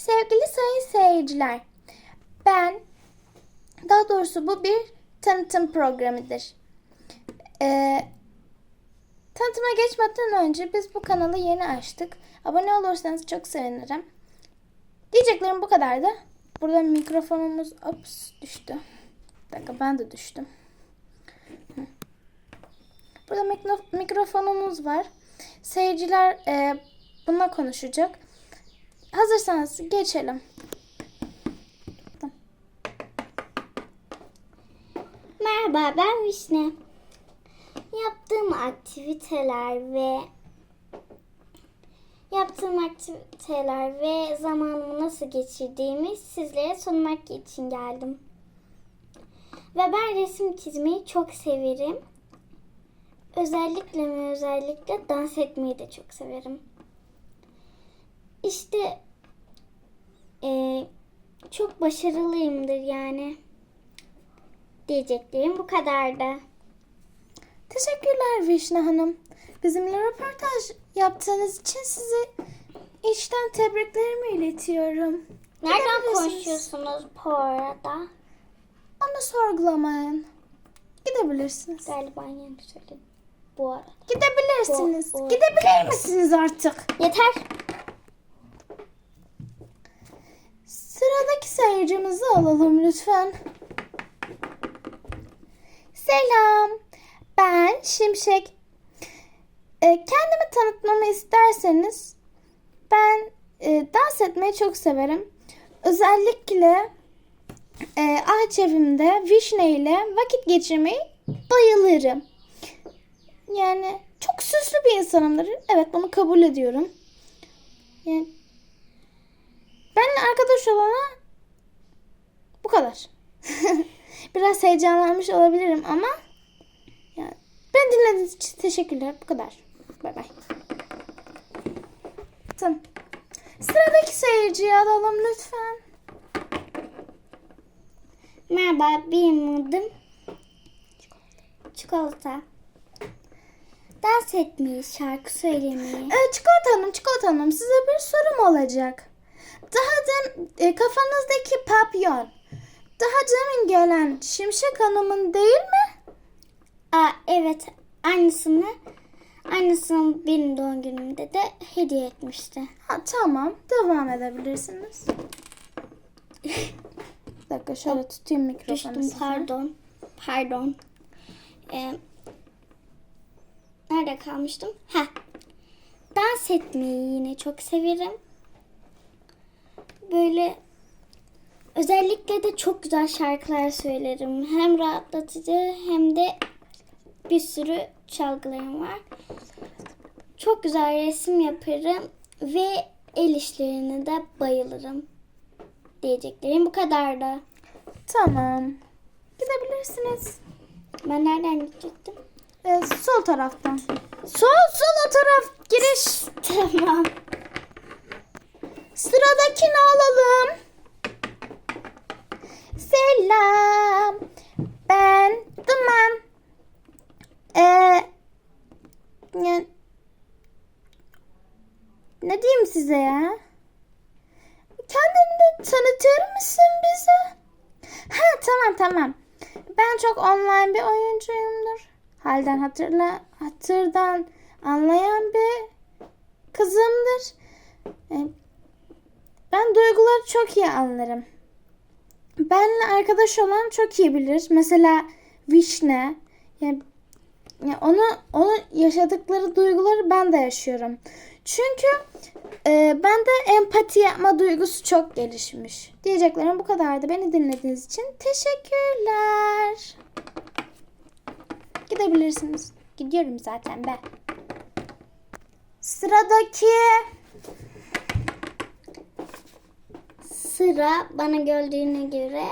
Sevgili sayın seyirciler, ben, daha doğrusu bu bir tanıtım programıdır. Ee, tanıtıma geçmeden önce biz bu kanalı yeni açtık. Abone olursanız çok sevinirim. Diyeceklerim bu kadardı. Burada mikrofonumuz ops düştü. Bir dakika ben de düştüm. Burada mikro- mikrofonumuz var. Seyirciler e, bununla konuşacak. Hazırsanız geçelim. Merhaba ben Vişne. Yaptığım aktiviteler ve yaptığım aktiviteler ve zamanımı nasıl geçirdiğimi sizlere sunmak için geldim. Ve ben resim çizmeyi çok severim. Özellikle ve özellikle dans etmeyi de çok severim. İşte eee, çok başarılıyımdır yani. Diyeceklerim bu kadardı. Teşekkürler Vişne Hanım. Bizimle röportaj yaptığınız için sizi içten tebriklerimi iletiyorum. Nereden konuşuyorsunuz bu arada? Onu sorgulamayın. Gidebilirsiniz. Galiba yanlış söyledim. Bu arada. Gidebilirsiniz. Bu- bu- Gidebilir misiniz artık? Yeter. Sıradaki seyircimizi alalım lütfen. Selam. Ben Şimşek. Ee, kendimi tanıtmamı isterseniz ben e, dans etmeyi çok severim. Özellikle e, ağaç evimde vişne ile vakit geçirmeyi bayılırım. Yani çok süslü bir insanımdır. Evet bunu kabul ediyorum. Yani Benimle arkadaş olana bu kadar. Biraz heyecanlanmış olabilirim ama yani ben dinlediğiniz için teşekkürler. Bu kadar. Bay bay. Tamam. Sıradaki seyirciyi alalım lütfen. Merhaba benim adım Çikolata. Dans etmeyi, şarkı söylemeyi. Ee, Çikolata Hanım, Çikolata Hanım size bir sorum olacak. Daha dem e, kafanızdaki papyon daha demin gelen Şimşek Hanım'ın değil mi? Aa, evet aynısını aynısını benim doğum günümde de hediye etmişti. Ha, tamam. Devam edebilirsiniz. Bir dakika şöyle tutayım mikrofonu Düştüm size. pardon. Pardon. Ee, nerede kalmıştım? Ha. Dans etmeyi yine çok severim. Böyle özellikle de çok güzel şarkılar söylerim. Hem rahatlatıcı hem de bir sürü çalgılarım var. Çok güzel resim yaparım ve el işlerine de bayılırım. Diyeceklerim bu kadardı. Tamam. Gidebilirsiniz. Ben nereden gidecektim? Ee, sol taraftan. Sol sol o taraf giriş. Tamam. Sıradakini alalım. Selam. Ben Duman. Ee, ya- ne diyeyim size ya? Kendini tanıtır mısın bize? Ha tamam tamam. Ben çok online bir oyuncuyumdur. Halden hatırla hatırdan anlayan bir kızımdır. Ben duyguları çok iyi anlarım. Benle arkadaş olan çok iyi bilir. Mesela Vişne. Yani, yani onu onu yaşadıkları duyguları ben de yaşıyorum. Çünkü e, bende empati yapma duygusu çok gelişmiş. Diyeceklerim bu kadardı. Beni dinlediğiniz için teşekkürler. Gidebilirsiniz. Gidiyorum zaten ben. Sıradaki Sıra bana gördüğüne göre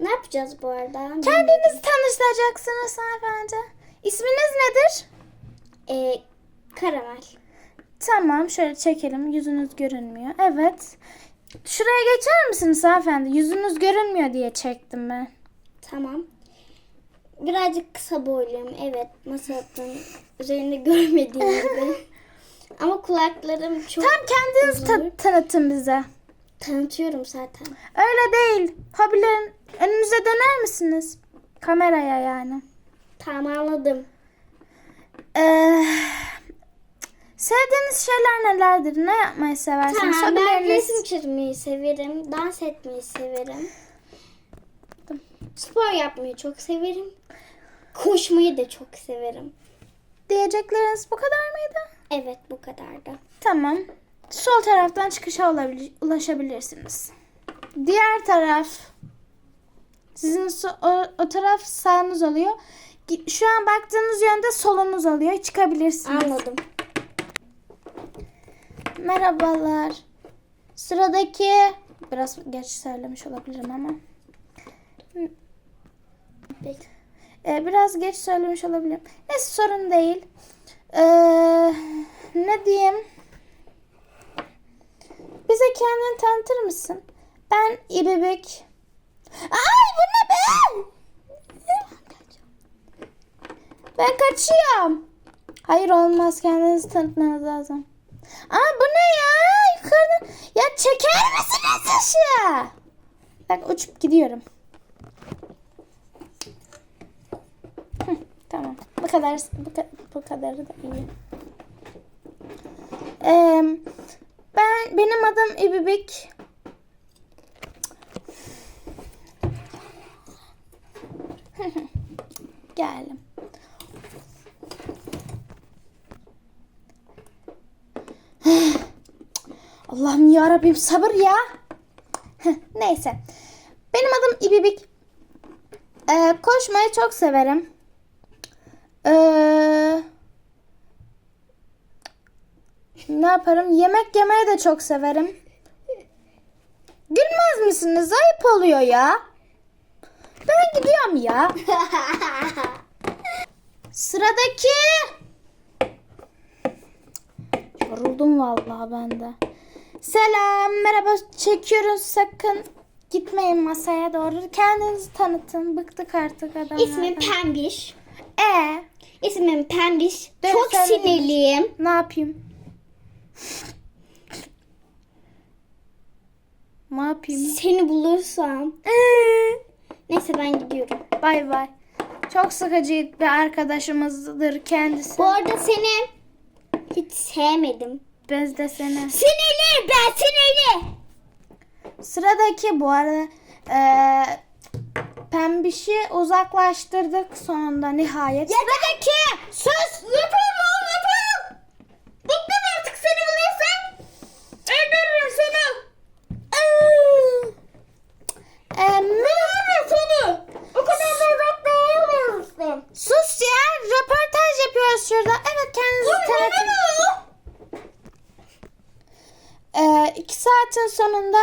ne yapacağız bu arada? Kendinizi tanıştıracaksınız hanımefendi. İsminiz nedir? Ee, karamel. Tamam şöyle çekelim. Yüzünüz görünmüyor. Evet. Şuraya geçer misiniz hanımefendi? Yüzünüz görünmüyor diye çektim ben. Tamam. Birazcık kısa boyluyum. Evet. Üzerinde görmediğim gibi. Ama kulaklarım çok Tam kendiniz ta- tanıtın bize. Tanıtıyorum zaten. Öyle değil. Hobilerin önünüze döner misiniz? Kameraya yani. Tamam anladım. Ee, sevdiğiniz şeyler nelerdir? Ne yapmayı seversiniz? Tamam ben Hobileriniz- resim çizmeyi severim. Dans etmeyi severim. Spor yapmayı çok severim. Koşmayı da çok severim. Diyecekleriniz bu kadar mıydı? Evet bu kadar da. Tamam. Sol taraftan çıkışa ulaşabilirsiniz. Diğer taraf sizin so- o, o taraf sağınız oluyor. Şu an baktığınız yönde solunuz oluyor. Çıkabilirsiniz. Anladım. Merhabalar. Sıradaki biraz geç söylemiş olabilirim ama. Peki. Ee, biraz geç söylemiş olabilirim. Neyse sorun değil. Ee, ne diyeyim? Kendini tanıtır mısın? Ben İbibik. Ay bu ne be? Ben kaçıyorum. Hayır olmaz kendinizi tanıtmanız lazım. Ama bu ne ya? Yukarıda. Ya çeker misiniz aşağı? Bak uçup gidiyorum. Tamam. Bu kadar bu, bu kadarı da iyi. Ee, ben benim adım İbibik. Geldim. Allah'ım ya Rabbim sabır ya. Neyse. Benim adım İbibik. Ee, koşmayı çok severim. Ee, ne yaparım? Yemek yemeyi de çok severim. Gülmez misiniz? Ayıp oluyor ya. Ben gidiyorum ya. Sıradaki. Yoruldum vallahi ben de. Selam, merhaba. Çekiyoruz sakın. Gitmeyin masaya doğru. Kendinizi tanıtın. Bıktık artık adamlardan. İsmim Pembiş. E İsmim Pembiş. Çok sinirliyim. ne yapayım? Ne yapayım? Seni bulursam. Ee, Neyse ben gidiyorum. Bay bay. Çok sıkıcı bir arkadaşımızdır kendisi. Bu arada seni hiç sevmedim. Biz de seni. Sinirli ben sinirli. Sıradaki bu arada eee pembişi uzaklaştırdık sonunda nihayet. Sıradaki Sus yapma yapma. Bıktım artık seni bulursam. Öldürürüm seni. Eee, Öldürürüm seni. O kadar da uzaklayamıyorsun. Sus ya röportaj yapıyoruz şurada. Evet kendinizi tanıtın. Eee iki saatin sonunda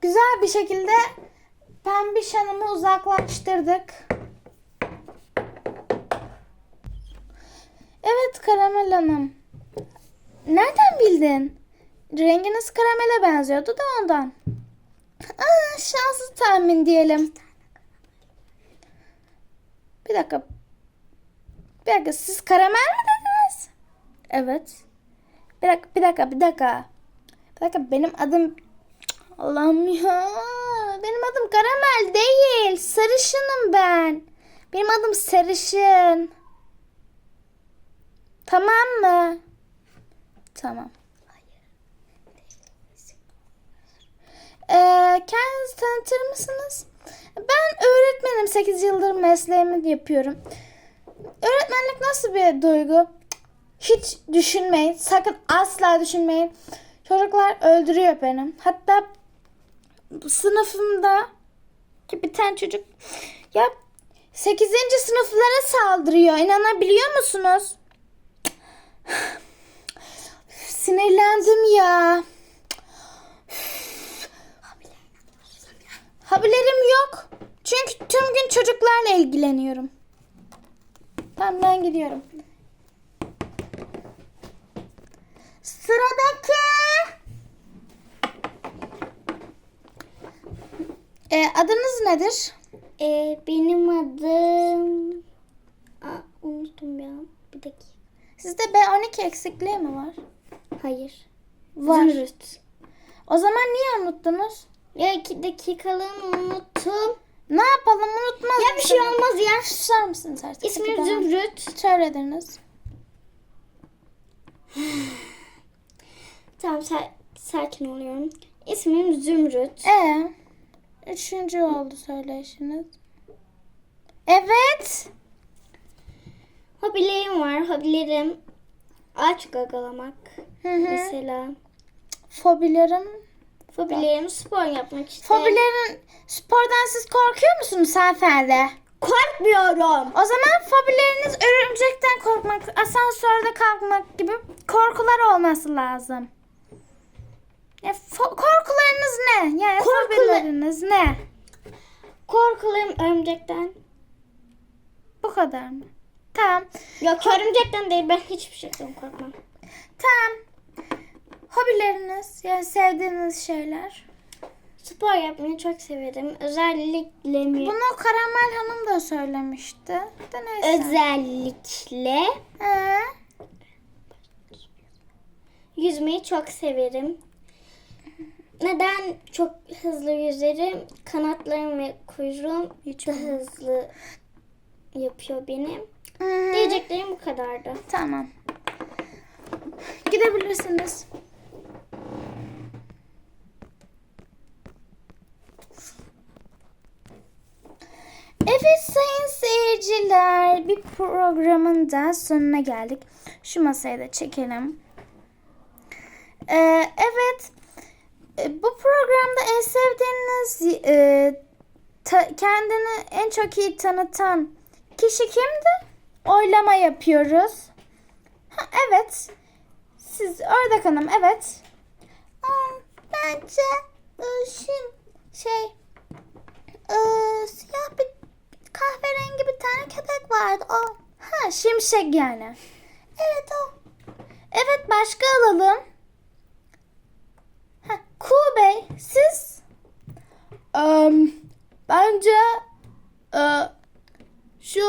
güzel bir şekilde Pembiş Hanım'ı uzaklaştırdık. Evet Karamel Hanım. Nereden bildin? Renginiz karamele benziyordu da ondan. Aa, şanslı tahmin diyelim. Bir dakika. Bir dakika siz karamel mi dediniz? Evet. Bir dakika, bir dakika, bir dakika. Bir dakika benim adım Allah'ım ya. Benim adım karamel değil. Sarışınım ben. Benim adım sarışın. Tamam mı? Tamam. Ee, kendinizi tanıtır mısınız? Ben öğretmenim. 8 yıldır mesleğimi yapıyorum. Öğretmenlik nasıl bir duygu? Hiç düşünmeyin. Sakın asla düşünmeyin. Çocuklar öldürüyor benim. Hatta sınıfımda ki bir tane çocuk ya 8. sınıflara saldırıyor. İnanabiliyor musunuz? Sinirlendim ya. Haberlerim yok. Çünkü tüm gün çocuklarla ilgileniyorum. Tamam ben gidiyorum. Sıradaki. Ee, adınız nedir? Ee, benim adım... Aa, unuttum ya. Bir dakika. Siz Sizde B12 eksikliği mi var? Hayır. Var. Zümrüt. O zaman niye unuttunuz? Ya iki dakikalığını unuttum. Ne yapalım unutmaz Ya bir şey olmaz ya. Susar mısınız artık? İsmim Zümrüt. Söylediniz. Tamam sa- sakin oluyorum. İsmim Zümrüt. Ee, üçüncü oldu söyleyişiniz. Evet. Hobilerim var. Hobilerim ağaç gagalamak. Hı hı. Mesela. Fobilerim. Hobilerim spor yapmak işte. Fobilerin spordan siz korkuyor musunuz hanımefendi? Korkmuyorum. O zaman fobileriniz örümcekten korkmak, asansörde kalkmak gibi korkular olması lazım. Ya, korkularınız ne? Yani Korkula- fobileriniz ne? Korkularım örümcekten. Bu kadar mı? Tamam. Yok örümcekten değil. Ben hiçbir şeyden korkmam. Tamam. Hobileriniz, yani sevdiğiniz şeyler. Spor yapmayı çok severim. Özellikle mi? Bunu Karamel Hanım da söylemişti. De neyse. Özellikle Ee, yüzmeyi çok severim. Neden çok hızlı yüzerim? Kanatlarım ve kuyruğum Hiç da hızlı yapıyor benim. hı. Diyeceklerim bu kadardı. Tamam. Gidebilirsiniz. Evet sayın seyirciler bir programın da sonuna geldik. Şu masayı da çekelim. Ee, evet e, bu programda en sevdiğiniz e, ta- kendini en çok iyi tanıtan kişi kimdi? Oylama yapıyoruz. Ha, evet. Siz Ördek Hanım evet. Aa, bence e, şim, şey e, siyah bir kahverengi bir tane köpek vardı. O. Ha şimşek yani. Evet o. Evet başka alalım. Ha, Kuğu Bey siz? bence e, şu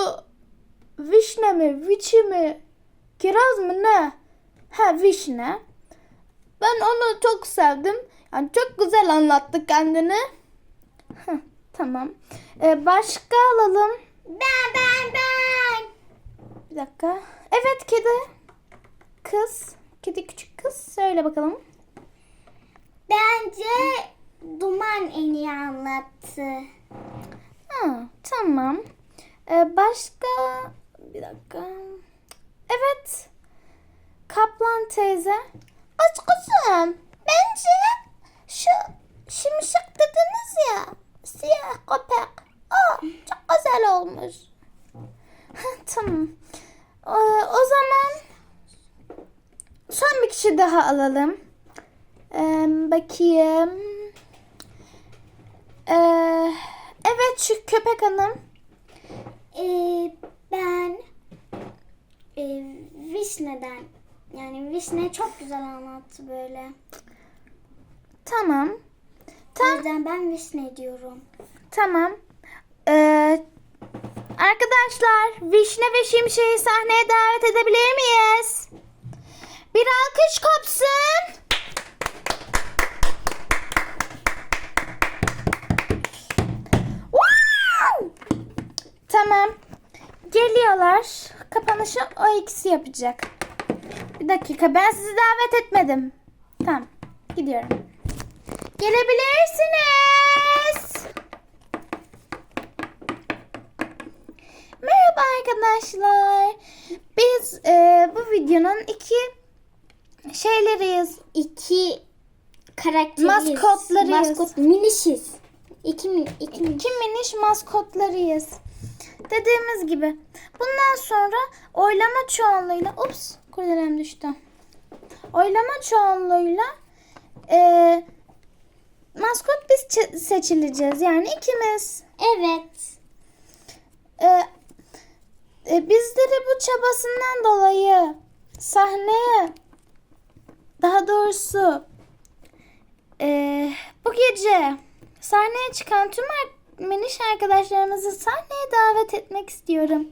vişne mi, viçi mi, kiraz mı ne? Ha vişne. Ben onu çok sevdim. Yani çok güzel anlattı kendini. Tamam. Ee, başka alalım. Ben ben ben. Bir dakika. Evet kedi. Kız. Kedi küçük kız. Söyle bakalım. Bence Duman en iyi anlattı. Ha, tamam. Ee, başka bir dakika. Evet. Kaplan teyze. Aç kızım. Bence şu şimşek dediniz ya. Siyah köpek. Aa, çok güzel olmuş. Tamam. Ee, o zaman son bir kişi daha alalım. Ee, bakayım. Ee, evet şu köpek hanım. Ee, ben e, Vişne'den yani Vişne çok güzel anlattı böyle. Tamam. O Tam, yüzden ben Vişne diyorum. tamam. Ee, arkadaşlar Vişne ve Şimşek'i sahneye davet edebilir miyiz? Bir alkış kopsun. Wow! Tamam. Geliyorlar. Kapanışı o ikisi yapacak. Bir dakika ben sizi davet etmedim. Tamam. Gidiyorum. Gelebilirsiniz. Merhaba arkadaşlar. Biz e, bu videonun iki şeyleriyiz. İki karakteriz. Maskotlarıyız. Maskot minişiz. İki, min, iki min. İki miniş maskotlarıyız. Dediğimiz gibi. Bundan sonra oylama çoğunluğuyla ups kurdelem düştü. Oylama çoğunluğuyla e, maskot biz seçileceğiz. Yani ikimiz. Evet. E, e, bizleri bu çabasından dolayı sahneye daha doğrusu e, bu gece sahneye çıkan tüm miniş arkadaşlarımızı sahneye davet etmek istiyorum.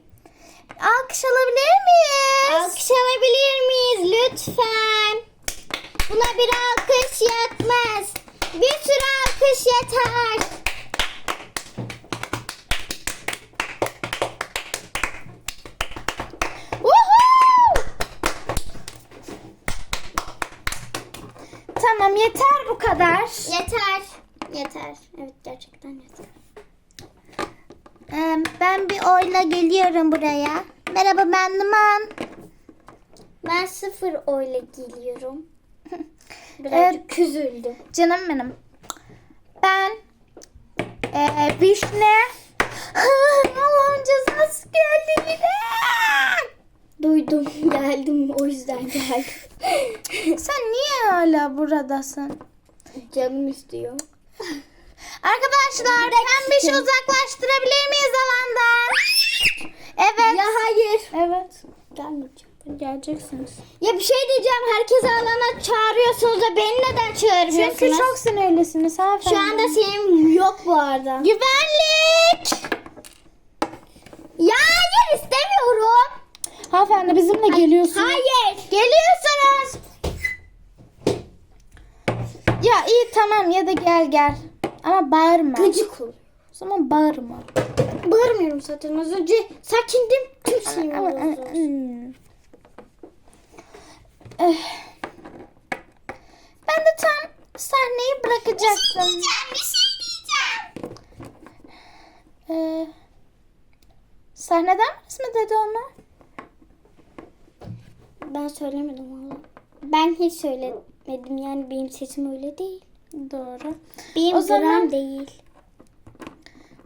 Alkış alabilir miyiz? Alkış alabilir miyiz lütfen? Buna bir alkış yetmez. Bir sürü alkış yeter. Woohoo! Tamam yeter bu kadar. Yeter. Yeter. Evet gerçekten yeter. Ee, ben bir oyla geliyorum buraya. Merhaba ben Numan. Ben sıfır oyla geliyorum. Birazcık üzüldüm. Canım benim. Ben ee, Vişne. Allah'ın cezası geldi yine. Duydum geldim o yüzden geldim. Sen niye hala buradasın? Canım istiyor. Arkadaşlar pembişi uzaklaştırabilir miyiz alandan? Evet. Ya hayır. Evet. Gelmeyeceğim. Geleceksiniz. Ya bir şey diyeceğim. Herkes alana çağırıyorsunuz da beni neden çağırmıyorsunuz? Çünkü çok sinirlisiniz hanımefendi. Şu anda senin yok bu arada. Güvenlik. Ya hayır istemiyorum. Hanımefendi bizimle geliyorsunuz. Hayır. Geliyorsunuz. Ya iyi tamam ya da gel gel. Ama bağırma. Gıcık ol. O zaman bağırma. Bağırmıyorum zaten. Az önce sakindim. Tüm sinirimi Ama-. Eh. Ben de tam sahneyi bırakacaktım. Bir şey diyeceğim. Ee, sahneden mi dedi onu? Ben söylemedim valla. Ben hiç söylemedim. Yani benim sesim öyle değil. Doğru. Benim O zaman- değil.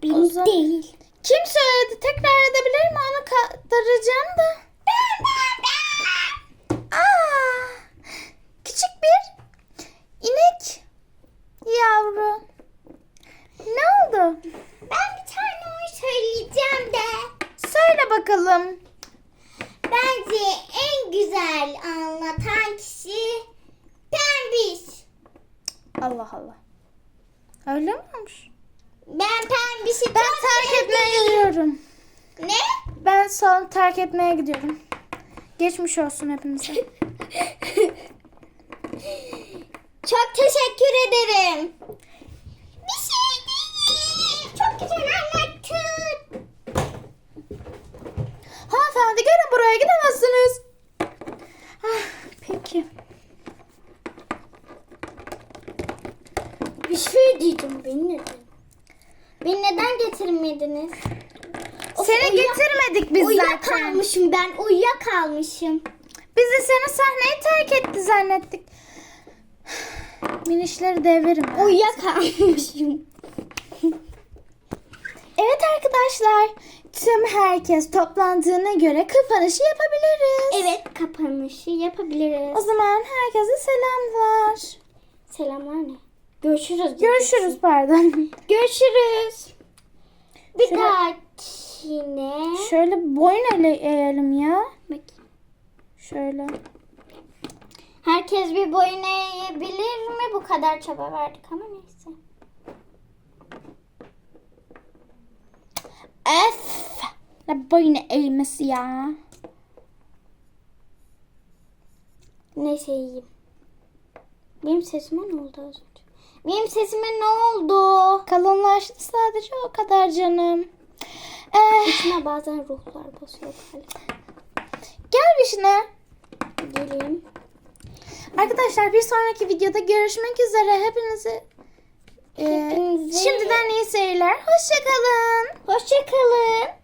Benim zaman- değil. Kim söyledi? Tekrar edebilir mi? Onu kaldıracağım da. Ben ben ben. Aa, küçük bir inek yavru. Ne oldu? Ben bir tane oyun söyleyeceğim de. Söyle bakalım. Bence en güzel anlatan kişi Pembiş. Allah Allah. Öyle mi olmuş? Ben Pembiş'i Ben terk etmeye gidiyorum. Ne? Ben salonu terk etmeye gidiyorum. Geçmiş olsun hepinize. Çok teşekkür ederim. Hanımefendi gelin buraya gidemezsiniz. Ah, peki. Bir şey diyeceğim. Beni neden? Beni neden getirmediniz? Of, Seni uyuya- getirmedik biz zaten. Uyuyakalmışım ben. Uyuyakalmışım. Biz de seni sahneyi terk etti zannettik. Minişleri devirim. Uyuyakalmışım. Evet arkadaşlar. Tüm herkes toplandığına göre kapanışı yapabiliriz. Evet kapanışı yapabiliriz. O zaman herkese selamlar. Selamlar ne? Görüşürüz. Görüşürüz pardon. Görüşürüz. Bir Şöyle- dahakine. Şöyle boyun ele eğelim ya. Bak. Şöyle. Herkes bir boyun eğebilir mi? Bu kadar çaba verdik ama neyse. Öf. Ne boyun eğmesi ya. Neyse iyiyim. Benim sesime ne oldu az önce? Benim sesime ne oldu? Kalınlaştı sadece o kadar canım. İçime bazen ruhlar basıyor galiba. gel Vişne. Geleyim. Arkadaşlar bir sonraki videoda görüşmek üzere. Hepinizi e, Hepinize- şimdiden iyi seyirler. Hoşçakalın. Hoşçakalın.